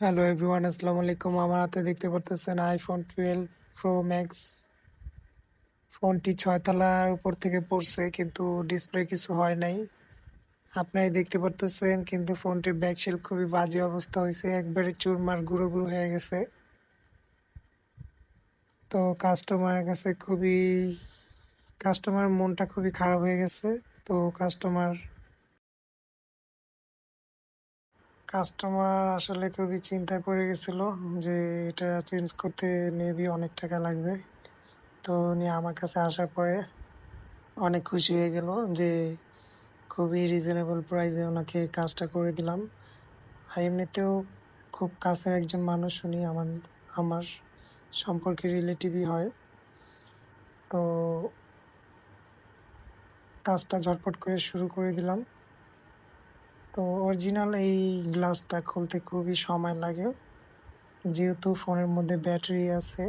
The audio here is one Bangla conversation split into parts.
হ্যালো এভরিওয়ান আসসালামু আলাইকুম আমার হাতে দেখতে পারতেছেন আইফোন টুয়েলভ প্রো ম্যাক্স ফোনটি ছয়তলার উপর থেকে পড়ছে, কিন্তু ডিসপ্লে কিছু হয় নাই। আপনারা দেখতে পারতেছেন, কিন্তু ফোনটির ব্যাকশেল খুবই বাজে অবস্থা হয়েছে। একবারে চুরমার গুঁড়ো গুঁড়ো হয়ে গেছে। তো কাস্টমারের কাছে খুবই কাস্টমার মনটা খুবই খারাপ হয়ে গেছে। তো কাস্টমার কাস্টমার আসলে খুবই চিন্তায় পড়ে গেছিল যে এটা চেঞ্জ করতে মেবি অনেক টাকা লাগবে। তো উনি আমার কাছে আসার পরে অনেক খুশি হয়ে গেল যে খুবই রিজনেবল প্রাইসে ওনাকে কাজটা করে দিলাম। আর এমনিতেও খুব কাছের একজন মানুষ উনি আমার আমার সম্পর্কে রিলেটিভই হয়। তো কাজটা ঝটপট করে শুরু করে দিলাম। তো অরিজিনাল এই গ্লাসটা খুলতে খুবই সময় লাগে। যেহেতু ফোনের মধ্যে ব্যাটারি আছে,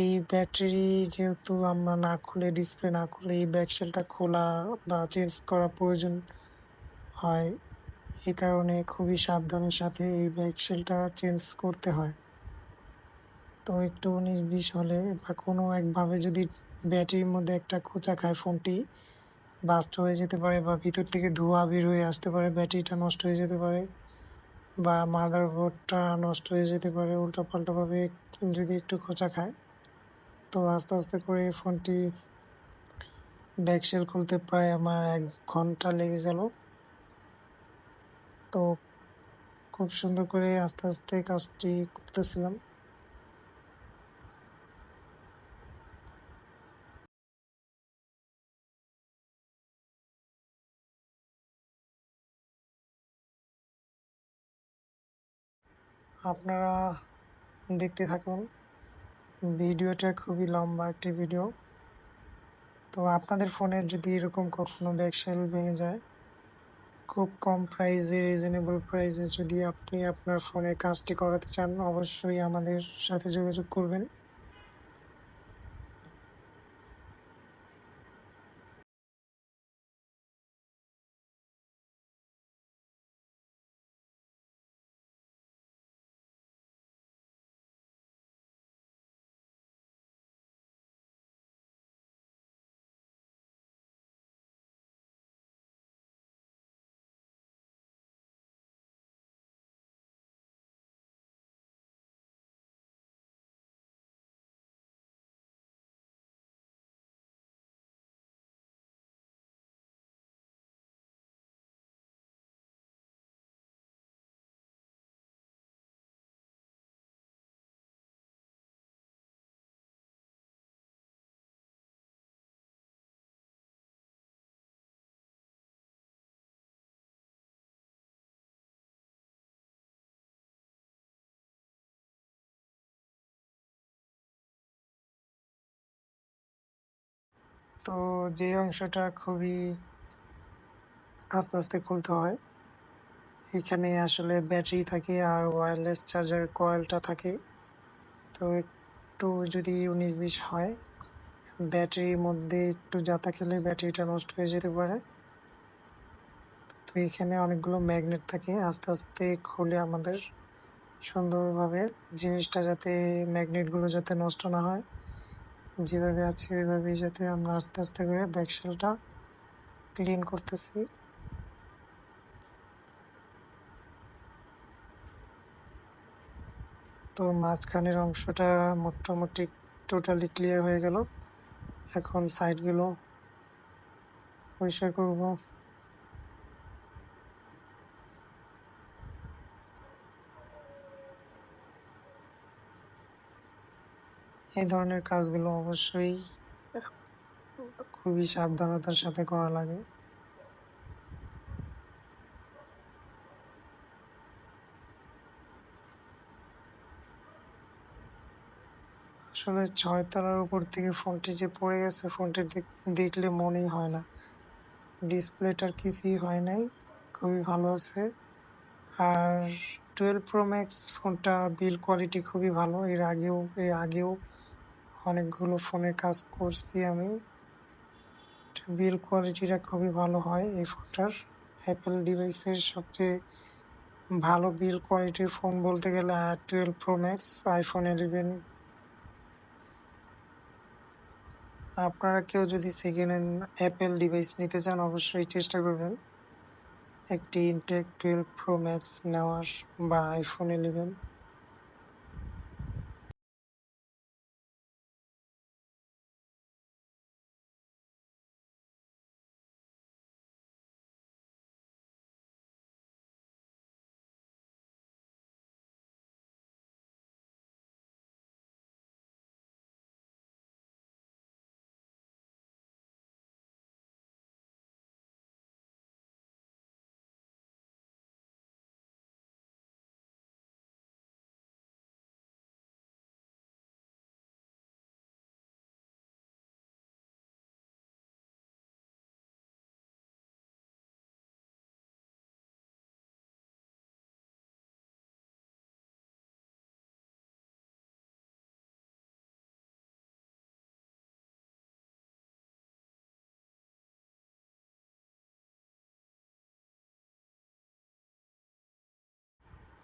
এই ব্যাটারি যেহেতু আমরা না খুলে ডিসপ্লে না খুলে এই ব্যাকসেলটা খোলা বা চেঞ্জ করা প্রয়োজন হয় এই কারণে খুবই সাবধানের সাথে এই ব্যাকসেলটা চেঞ্জ করতে হয়। তো একটু উনিশ বিশ হলে বা কোনো একভাবে যদি ব্যাটারির মধ্যে একটা খোঁচা খায় ফোনটি বাস্ট হয়ে যেতে পারে বা ভিতর থেকে ধোঁয়া বের হয়ে আসতে পারে, ব্যাটারিটা নষ্ট হয়ে যেতে পারে বা মাদার বোর্ডটা নষ্ট হয়ে যেতে পারে, উল্টাপাল্টাভাবে যদি একটু খোঁচা খায়। তো আস্তে আস্তে করে ফোনটি ব্যাকসেল খুলতে প্রায় আমার এক ঘণ্টা লেগে গেল। তো খুব সুন্দর করে আস্তে আস্তে কাজটি করতেছিলাম। আপনারা দেখতে থাকুন। ভিডিওটা খুবই লম্বা একটি ভিডিও। তো আপনাদের ফোনের যদি এরকম কখনো ব্যাকসেল ভেঙে যায়, খুব কম প্রাইসে রিজনেবল প্রাইসে যদি আপনি আপনার ফোনের কাজটি করাতে চান, অবশ্যই আমাদের সাথে যোগাযোগ করবেন। তো যে অংশটা খুবই আস্তে আস্তে খুলতে হয়। এখানে আসলে ব্যাটারি থাকে আর ওয়্যারলেস চার্জার কয়েলটা থাকে। তো একটু যদি উনিশ বিশ হয়, ব্যাটারির মধ্যে একটু যাতা খেলে ব্যাটারিটা নষ্ট হয়ে যেতে পারে। তো এখানে অনেকগুলো ম্যাগনেট থাকে, আস্তে আস্তে খুলে আমাদের সুন্দরভাবে জিনিসটা যাতে ম্যাগনেটগুলো যাতে নষ্ট না হয়। যেভাবে আছে, ওইভাবেই যাতে আমরা আস্তে আস্তে করে ব্যাকশেলটা ক্লিন করতেছি। তো মাঝখানের অংশটা মোটামুটি টোটালি ক্লিয়ার হয়ে গেল। এখন সাইডগুলো পরিষ্কার করব। এই ধরনের কাজগুলো অবশ্যই খুবই সাবধানতার সাথে করা লাগে। আসলে ছয় তলার উপর থেকে ফোনটি যে পড়ে গেছে, ফোনটি দেখলে মনেই হয় না। ডিসপ্লেটার কিছুই হয় নাই, খুবই ভালো আছে। আর টুয়েলভ প্রো ম্যাক্স ফোনটা বিল কোয়ালিটি খুবই ভালো, এর আগেও এর আগেও অনেকগুলো ফোনের কাজ করছি আমি। বিল কোয়ালিটিটা খুবই ভালো হয় এই ফোনটার। অ্যাপেল ডিভাইসের সবচেয়ে ভালো বিল কোয়ালিটির ফোন বলতে গেলে twelve pro max iPhone eleven আপনারা কেউ যদি সেকেন্ড হ্যান্ড অ্যাপেল ডিভাইস নিতে চান, অবশ্যই চেষ্টা করবেন। একটি ইনটেক টুয়েলভ প্রো ম্যাক্স নেওয়ার বা আইফোন ইলেভেন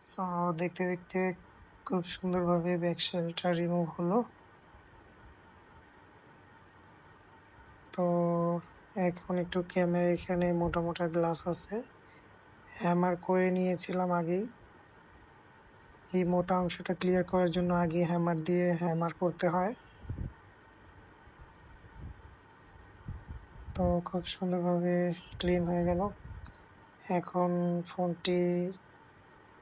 সো দেখতে দেখতে খুব সুন্দরভাবে ব্যাকসেলটা রিমুভ হলো। তো, এখন একটু ক্যামেরা এখানে মোটা মোটা গ্লাস আছে। হ্যামার করে নিয়েছিলাম আগেই। এই মোটা অংশটা ক্লিয়ার করার জন্য আগে হ্যামার দিয়ে হ্যামার করতে হয়। তো, খুব সুন্দরভাবে ক্লিন হয়ে গেল। এখন ফোনটি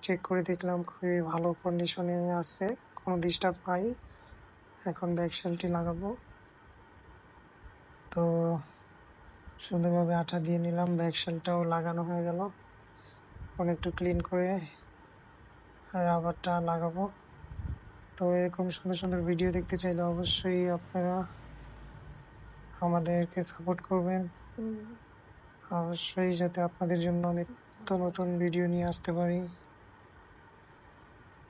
চেক করে দেখলাম খুবই ভালো কন্ডিশনে আছে কোনো ডিস্টার্ব নাই। এখন ব্যাকসেলটি লাগাবো। তো সুন্দরভাবে আঠা দিয়ে নিলাম ব্যাকসেলটাও লাগানো হয়ে গেল। এখন একটু ক্লিন করে রাবারটা লাগাবো। তো এরকম সুন্দর সুন্দর ভিডিও দেখতে চাইলে অবশ্যই আপনারা আমাদেরকে সাপোর্ট করবেন। অবশ্যই যাতে আপনাদের জন্য নিত্য নতুন ভিডিও নিয়ে আসতে পারি।